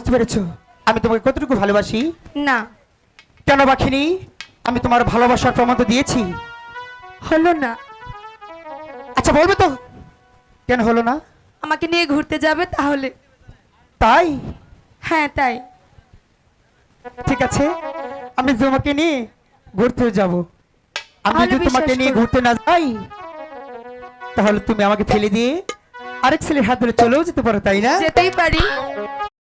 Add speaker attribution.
Speaker 1: বুঝতে পেরেছ? আমি তোমাকে কতটুকু ভালোবাসি?
Speaker 2: না।
Speaker 1: কেন বাখিনি আমি তোমার ভালোবাসার প্রমাণ তো দিয়েছি।
Speaker 2: হলো না।
Speaker 1: আচ্ছা বলবে তো। কেন হলো না?
Speaker 2: আমাকে নিয়ে ঘুরতে যাবে তাহলে।
Speaker 1: তাই?
Speaker 2: হ্যাঁ তাই।
Speaker 1: ঠিক আছে আমি তোমাকে নিয়ে ঘুরতে যাব। আমি যদি তোমাকে নিয়ে ঘুরতে না যাই তাহলে তুমি আমাকে ফেলে দিয়ে আরেক ছেলের হাত ধরে চলেও যেতে পারো তাই না?
Speaker 2: যেতেই পারি।